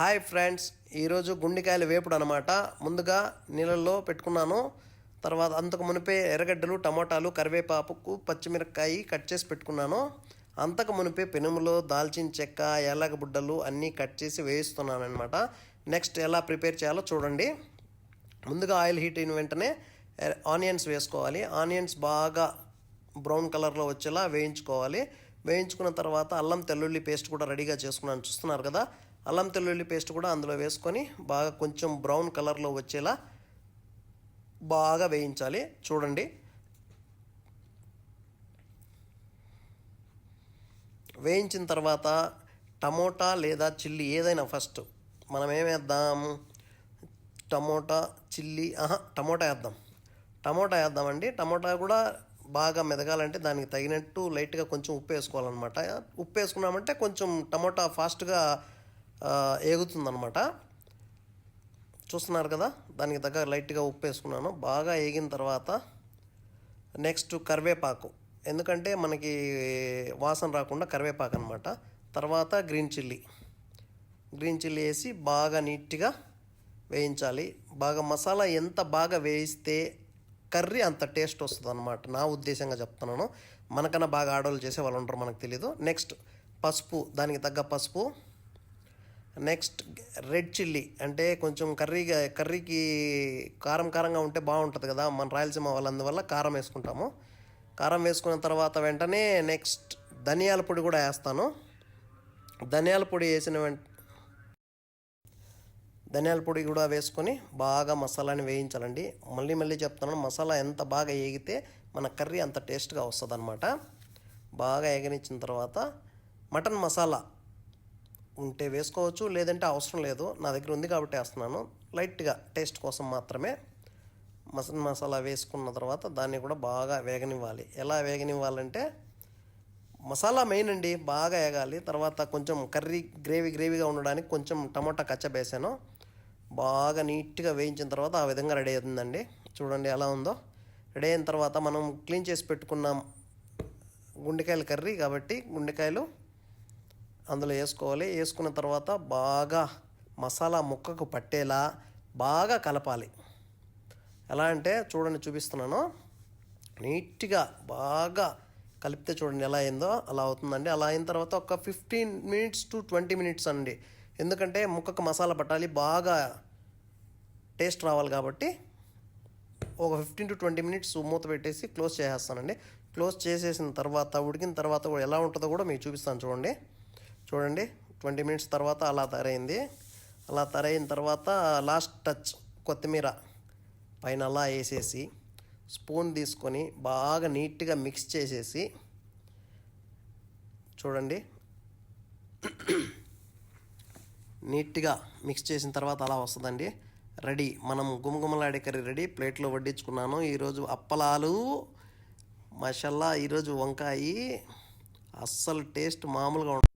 Hi friends ఈరోజు గుండెకాయల వేపుడు అనమాట ముందుగా నీళ్ళల్లో పెట్టుకున్నాను. తర్వాత అంతకు మునిపే ఎర్రగడ్డలు టమాటాలు కరివేపాకు పచ్చిమిరపకాయ కట్ చేసి పెట్టుకున్నాను. అంతకు మునిపే పెనుములో దాల్చిన చెక్క ఏలగ బుడ్డలు అన్నీ కట్ చేసి వేయిస్తున్నాను అనమాట నెక్స్ట్ ఎలా ప్రిపేర్ చేయాలో చూడండి. ముందుగా ఆయిల్ హీట్ అయిన వెంటనే ఆనియన్స్ వేసుకోవాలి. ఆనియన్స్ బాగా బ్రౌన్ కలర్లో వచ్చేలా వేయించుకోవాలి. వేయించుకున్న తర్వాత అల్లం తెల్లుల్లి పేస్ట్ కూడా రెడీగా చేసుకున్నాను. చూస్తున్నారు కదా? అల్లం తెల్లుల్లి పేస్ట్ కూడా అందులో వేసుకొని బాగా కొంచెం బ్రౌన్ కలర్లో వచ్చేలా బాగా వేయించాలి. చూడండి. వేయించిన తర్వాత టమోటా లేదా చిల్లీ ఏదైనా ఫస్ట్ మనం ఏమేద్దాం టమోటా చిల్లీ ఆహా టమోటా వేద్దాం. టమోటా వేద్దామండి. టమోటా కూడా బాగా మెదగాలంటే దానికి తగినట్టు లైట్గా కొంచెం ఉప్పు వేసుకోవాలన్నమాట. ఉప్పు వేసుకున్నామంటే కొంచెం టమోటా ఫాస్ట్గా ఏగుతుందనమాట చూస్తున్నారు కదా? దానికి తగ్గ లైట్గా ఉప్పు వేసుకున్నాను బాగా ఏగిన తర్వాత నెక్స్ట్ కరివేపాకు. ఎందుకంటే మనకి వాసన రాకుండా కరివేపాకు అనమాట తర్వాత గ్రీన్ చిల్లీ. గ్రీన్ చిల్లీ వేసి బాగా నీట్గా వేయించాలి. బాగా మసాలా ఎంత బాగా వేయిస్తే కర్రీ అంత టేస్ట్ వస్తుంది అనమాట నా ఉద్దేశంగా చెప్తున్నాను. మనకన్నా బాగా ఆడవాళ్ళు చేసే వాళ్ళు ఉంటారు మనకు తెలీదు. నెక్స్ట్ పసుపు దానికి తగ్గ పసుపు. నెక్స్ట్ రెడ్ చిల్లీ అంటే కొంచెం కర్రీగా కర్రీకి కారం కారంగా ఉంటే బాగుంటుంది కదా మన రాయలసీమ వాళ్ళందువల్ల కారం వేసుకుంటాము. కారం వేసుకున్న తర్వాత వెంటనే నెక్స్ట్ ధనియాల పొడి కూడా వేస్తాను. ధనియాల పొడి వేసిన వెంట ధనియాల పొడి కూడా వేసుకొని బాగా మసాలాని వేయించాలండి. మళ్ళీ మళ్ళీ చెప్తున్నాను మసాలా ఎంత బాగా ఏగితే మన కర్రీ అంత టేస్ట్గా వస్తుంది అనమాట బాగా ఎగనిచ్చిన తర్వాత మటన్ మసాలా ఉంటే వేసుకోవచ్చు లేదంటే అవసరం లేదు. నా దగ్గర ఉంది కాబట్టి వేస్తున్నాను. లైట్గా టేస్ట్ కోసం మాత్రమే మసన్ మసాలా వేసుకున్న తర్వాత దాన్ని కూడా బాగా వేగనివ్వాలి. ఎలా వేగనివ్వాలంటే మసాలా మెయిన్ అండి బాగా వేగాలి. తర్వాత కొంచెం కర్రీ గ్రేవీ గ్రేవీగా ఉండడానికి కొంచెం టమాటా కచ్చబేసాను బాగా నీట్గా వేయించిన తర్వాత ఆ విధంగా రెడీ అవుతుందండి. చూడండి ఎలా ఉందో. రెడీ అయిన తర్వాత మనం క్లీన్ చేసి పెట్టుకున్నాం గుండెకాయల కర్రీ కాబట్టి గుండెకాయలు అందులో వేసుకోవాలి. వేసుకున్న తర్వాత బాగా మసాలా ముక్కకు పట్టేలా బాగా కలపాలి. ఎలా అంటే చూడండి చూపిస్తున్నాను. నీట్గా బాగా కలిపితే చూడండి ఎలా అయిందో అలా అవుతుందండి. అలా అయిన తర్వాత ఒక fifteen minutes to twenty minutes అండి. ఎందుకంటే ముక్కకు మసాలా పట్టాలి బాగా టేస్ట్ రావాలి కాబట్టి ఒక ఫిఫ్టీన్ టు ట్వంటీ మినిట్స్ మూత పెట్టేసి క్లోజ్ చేసేస్తానండి. క్లోజ్ చేసేసిన తర్వాత ఉడికిన తర్వాత ఎలా ఉంటుందో కూడా మీకు చూపిస్తాను చూడండి. చూడండి ట్వంటీ మినిట్స్ తర్వాత అలా తరైంది అలా తరైన తర్వాత లాస్ట్ టచ్ కొత్తిమీర పైన అలా వేసేసి స్పూన్ తీసుకొని బాగా నీట్గా మిక్స్ చేసేసి చూడండి నీట్గా మిక్స్ చేసిన తర్వాత అలా వస్తుందండి. రెడీ మనం గుమగుమలాడే కర్రీ రెడీ ప్లేట్లో వడ్డించుకున్నాను. ఈరోజు అప్పలాలు మషల్లా ఈరోజు వంకాయి అస్సలు టేస్ట్ మామూలుగా ఉంటుంది